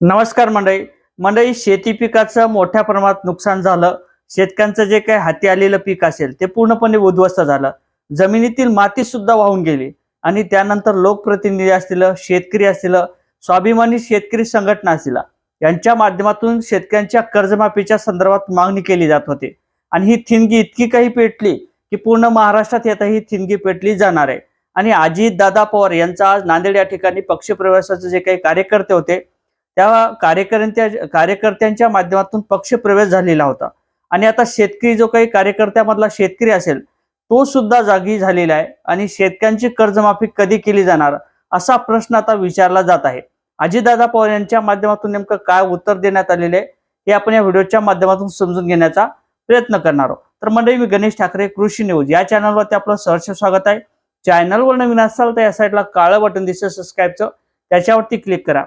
नमस्कार मंडळी. मंडळी शेती पिकाचं मोठ्या प्रमाणात नुकसान झालं. शेतकऱ्यांचं जे काही हाती आलेलं पीक असेल ते पूर्णपणे उद्ध्वस्त झालं. जमिनीतील माती सुद्धा वाहून गेली. आणि त्यानंतर लोकप्रतिनिधी असतील शेतकरी असतील स्वाभिमानी शेतकरी संघटना असतील यांच्या माध्यमातून शेतकऱ्यांच्या कर्जमाफीच्या संदर्भात मागणी केली जात होती. आणि ही थिणगी इतकी काही पेटली की पूर्ण महाराष्ट्रात येता ही थिणगी पेटली जाणार आहे. आणि अजित दादा पवार यांचा आज नांदेड या ठिकाणी पक्षप्रवेशाचे जे काही कार्यकर्ते होते त्या कार्यकर्त्या कार्यकर्त्यांच्या माध्यमातून पक्ष प्रवेश झालेला होता. आणि आता शेतकरी जो काही कार्यकर्त्यामधला शेतकरी असेल तो सुद्धा जागी झालेला आहे आणि शेतकऱ्यांची कर्जमाफी कधी केली जाणार असा प्रश्न आता विचारला जात आहे. अजितदादा पवार यांच्या माध्यमातून नेमकं काय उत्तर देण्यात आलेले आहे हे आपण या व्हिडिओच्या माध्यमातून समजून घेण्याचा प्रयत्न करणार आहोत. तर मंडळी मी गणेश ठाकरे कृषी न्यूज या चॅनलवरती आपलं सहर्ष स्वागत आहे. चॅनलवर नवीन असाल तर या साईडला काळं बटन दिसेल सबस्क्राईबचं त्याच्यावरती क्लिक करा.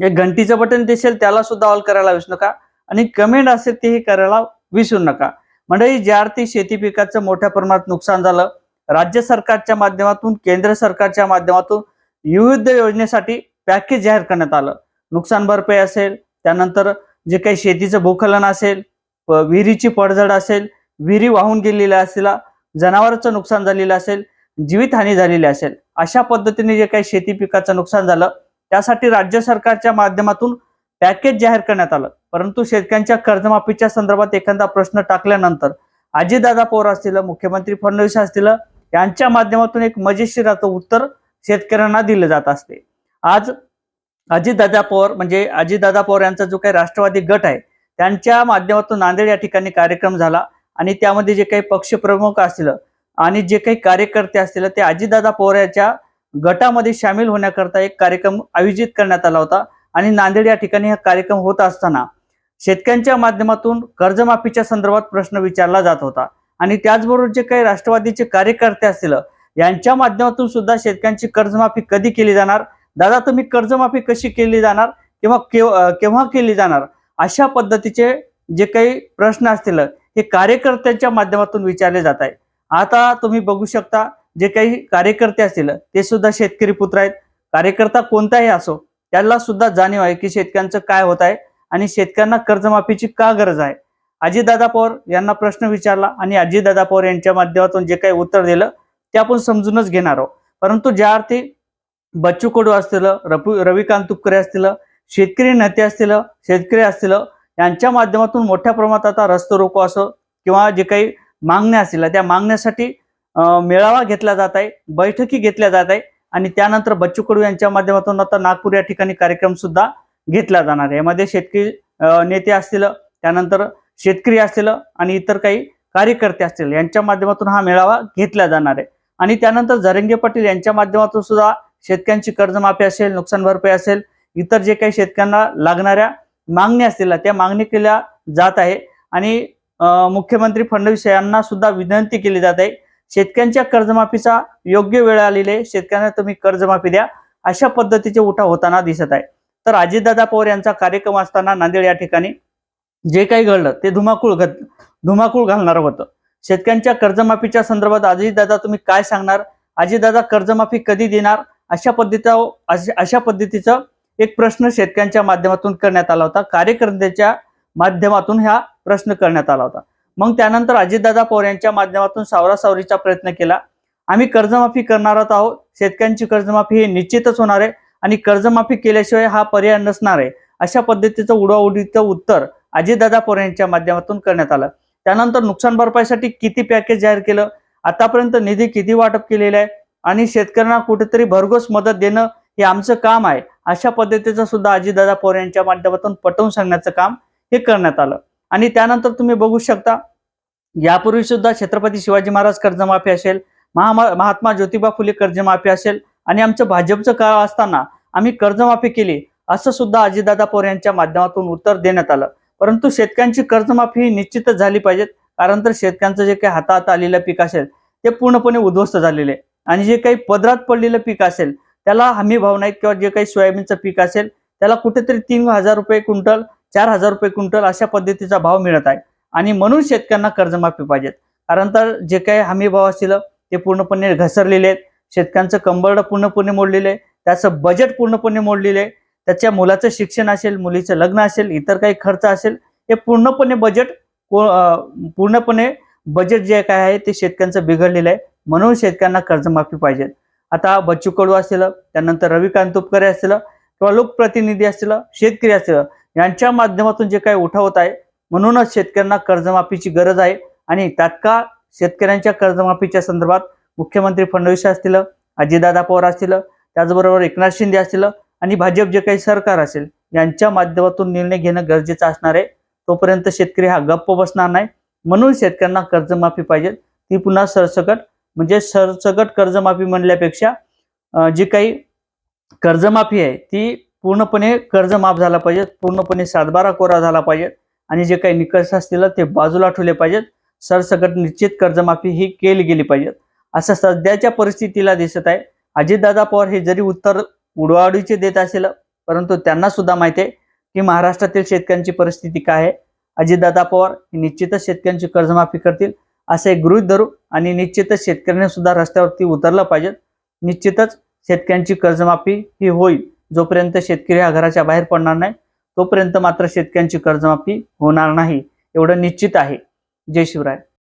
घंटीचं बटन दिसेल त्याला सुद्धा ऑल करायला विसरू नका. आणि कमेंट असेल तेही करायला विसरू नका. मंडळी ज्या अर्थी शेती पिकाचं मोठ्या प्रमाणात नुकसान झालं राज्य सरकारच्या माध्यमातून केंद्र सरकारच्या माध्यमातून विविध योजनेसाठी पॅकेज जाहीर करण्यात आलं. नुकसान भरपाई असेल त्यानंतर जे काही शेतीचं भूखलन असेल विहिरीची पडझड असेल विहिरी वाहून गेलेल्या असेल जनावरांचं नुकसान झालेलं असेल जीवितहानी झालेली असेल अशा पद्धतीने जे काही शेती पिकाचं नुकसान झालं त्यासाठी राज्य सरकारच्या माध्यमातून पॅकेज जाहीर करण्यात आलं. परंतु शेतकऱ्यांच्या कर्जमाफीच्या संदर्भात एखादा प्रश्न टाकल्यानंतर अजितदादा पवार असतील मुख्यमंत्री फडणवीस असतील यांच्या माध्यमातून एक मजेशीर उत्तर शेतकऱ्यांना दिलं जात असते. आज अजितदादा पवार म्हणजे अजितदादा पवार यांचा जो काही राष्ट्रवादी गट आहे त्यांच्या माध्यमातून नांदेड या ठिकाणी कार्यक्रम झाला आणि त्यामध्ये जे काही पक्षप्रमुख असतील आणि जे काही कार्यकर्ते असतील ते अजितदादा पवार यांच्या गटामध्ये सामील होण्याकरता एक कार्यक्रम आयोजित करण्यात आला होता. आणि नांदेड या ठिकाणी हा कार्यक्रम होत असताना शेतकऱ्यांच्या माध्यमातून कर्जमाफीच्या संदर्भात प्रश्न विचारला जात होता. आणि त्याचबरोबर जे काही राष्ट्रवादीचे कार्यकर्ते असतील यांच्या माध्यमातून सुद्धा शेतकऱ्यांची कर्जमाफी कधी केली जाणार? दादा तुम्ही कर्जमाफी कशी केली जाणार? किंवा केव- केव्हा केली जाणार? अशा पद्धतीचे जे काही प्रश्न असतील हे कार्यकर्त्यांच्या माध्यमातून विचारले जात आहे. आता तुम्ही बघू शकता जे काही कार्यकर्ते असतील ते सुद्धा शेतकरी पुत्र आहेत. कार्यकर्ता कोणताही असो त्याला सुद्धा जाणीव आहे की शेतकऱ्यांचं काय होत आहे आणि शेतकऱ्यांना कर्जमाफीची का गरज आहे? अजितदादा पवार यांना प्रश्न विचारला आणि अजितदादा पवार यांच्या माध्यमातून जे काही उत्तर दिलं ते आपण समजूनच घेणार आहोत. परंतु ज्या अर्थी बच्चू कडू असतील रपू रविकांत तुपकरे असतील शेतकरी नेते असतील शेतकरी असतील यांच्या माध्यमातून मोठ्या प्रमाणात आता रस्ते रोको असो किंवा जे काही मागण्या असतील त्या मागण्यासाठी मेळावा घेतला जात आहे बैठकी घेतल्या जात आहे आणि त्यानंतर बच्चू कडू यांच्या माध्यमातून आता नागपूर या ठिकाणी कार्यक्रम सुद्धा घेतला जाणार आहे. यामध्ये शेतकरी नेते असतील त्यानंतर शेतकरी असतील आणि इतर काही कार्यकर्ते असतील यांच्या माध्यमातून हा मेळावा घेतला जाणार आहे. आणि त्यानंतर झरंगे पाटील यांच्या माध्यमातून सुद्धा शेतकऱ्यांची कर्जमाफी असेल नुकसान भरपाई असेल इतर जे काही शेतकऱ्यांना लागणाऱ्या मागण्या असतील त्या मागणी केल्या जात आहे. आणि मुख्यमंत्री फडणवीस यांना सुद्धा विनंती केली जात आहे शेतकऱ्यांच्या कर्जमाफीचा योग्य वेळ आलेली आहे. शेतकऱ्यांना तुम्ही कर्जमाफी द्या. अशा पद्धतीचे उठाव होताना दिसत आहे. तर अजितदादा पवार यांचा कार्यक्रम असताना नांदेड या ठिकाणी जे काही घडलं ते धुमाकूळ घ धुमाकूळ घालणार होतं. शेतकऱ्यांच्या कर्जमाफीच्या संदर्भात अजितदादा तुम्ही काय सांगणार? अजितदादा कर्जमाफी कधी देणार? अशा पद्धतीचा अशा अशा पद्धतीचं एक प्रश्न शेतकऱ्यांच्या माध्यमातून करण्यात आला होता. कार्यकर्त्यांच्या माध्यमातून हा प्रश्न करण्यात आला होता. मग त्यानंतर अजितदादा पवार यांच्या माध्यमातून सावरासावरीचा प्रयत्न केला. आम्ही कर्जमाफी करणार आहोत. शेतकऱ्यांची कर्जमाफी ही निश्चितच होणार आहे आणि कर्जमाफी केल्याशिवाय हा पर्याय नसणार आहे अशा पद्धतीचं उडवाउडीचं उत्तर अजितदादा पवार यांच्या माध्यमातून करण्यात आलं. त्यानंतर नुकसान भरपाईसाठी किती पॅकेज जाहीर केलं? आतापर्यंत निधी किती वाटप केलेला आहे? आणि शेतकऱ्यांना कुठेतरी भरघोस मदत देणं हे आमचं काम आहे अशा पद्धतीचं सुद्धा अजितदादा पवार यांच्या माध्यमातून पटवून सांगण्याचं काम हे करण्यात आलं. आणि त्यानंतर तुम्ही बघू शकता यापूर्वी सुद्धा छत्रपती शिवाजी महाराज कर्जमाफी असेल महा महात्मा ज्योतिबा फुले कर्जमाफी असेल आणि आमचं भाजपचं काळ असताना आम्ही कर्जमाफी केली असं सुद्धा अजितदादा पवार यांच्या माध्यमातून उत्तर देण्यात आलं. परंतु शेतकऱ्यांची कर्जमाफी ही निश्चितच झाली पाहिजेत कारण तर शेतकऱ्यांचं जे काही हातात आलेलं पीक असेल ते पूर्णपणे उद्ध्वस्त झालेले आहे. आणि जे काही पदरात पडलेलं पीक असेल त्याला हमी भाव नाहीत किंवा जे काही सोयाबीनचं पीक असेल त्याला कुठेतरी तीन हजार रुपये क्विंटल चार हजार रुपये क्विंटल अशा पद्धतीचा भाव मिळत आहे. आणि म्हणून शेतकऱ्यांना कर्जमाफी पाहिजेत. कारण तर जे काही हमी भाव असतील ते पूर्णपणे घसरलेले आहेत. शेतकऱ्यांचं कंबरडं पूर्णपणे मोडलेलं आहे. त्याचं बजेट पूर्णपणे मोडलेलं आहे. त्याच्या मुलाचं शिक्षण असेल मुलीचं लग्न असेल इतर काही खर्च असेल हे पूर्णपणे बजेट पूर्णपणे बजेट जे काय आहे ते शेतकऱ्यांचं बिघडलेलं आहे. म्हणून शेतकऱ्यांना कर्जमाफी पाहिजे आता बच्चू कडू असेल त्यानंतर रविकांत तुपकरे असतील किंवा लोकप्रतिनिधी असतील शेतकरी असतील यांच्या माध्यमातून जे काही उठावत आहे म्हणूनच शेतकऱ्यांना कर्जमाफीची गरज आहे आणि तात्काळ शेतकऱ्यांच्या कर्जमाफीच्या संदर्भात मुख्यमंत्री फडणवीस असतील अजितदादा पवार असतील त्याचबरोबर एकनाथ शिंदे असतील आणि भाजप जे काही सरकार असेल यांच्या माध्यमातून निर्णय घेणं गरजेचं असणार आहे. तोपर्यंत शेतकरी हा गप्प बसणार नाही. म्हणून शेतकऱ्यांना कर्जमाफी पाहिजे. ती पुन्हा सरसकट म्हणजे सरसकट कर्जमाफी म्हणल्यापेक्षा जी काही कर्जमाफी आहे ती पूर्णपणे कर्ज माफ झाला पाहिजे पूर्णपणे सातबारा कोरा झाला पाहिजे आणि जे काही निकष असतील ते बाजूला ठेवले पाहिजेत. सरसकट निश्चित कर्जमाफी ही केली गेली पाहिजे असं सध्याच्या परिस्थितीला दिसत आहे. अजितदादा पवार हे जरी उत्तर उडवाडीचे देत असेल परंतु त्यांना सुद्धा माहिती आहे की महाराष्ट्रातील शेतकऱ्यांची परिस्थिती काय आहे. अजितदादा पवार हे निश्चितच शेतकऱ्यांची कर्जमाफी करतील असे गृहीत धरू आणि निश्चितच शेतकऱ्यांनी सुद्धा रस्त्यावरती उतरलं पाहिजेत. निश्चितच शेतकऱ्यांची कर्जमाफी ही होईल. जोपर्यंत शेतकरी हा घराच्या बाहेर पडणार नाही तोपर्यंत मात्र शेतकऱ्यांची कर्जमाफी होणार नाही एवढं निश्चित आहे. जय शिवराय.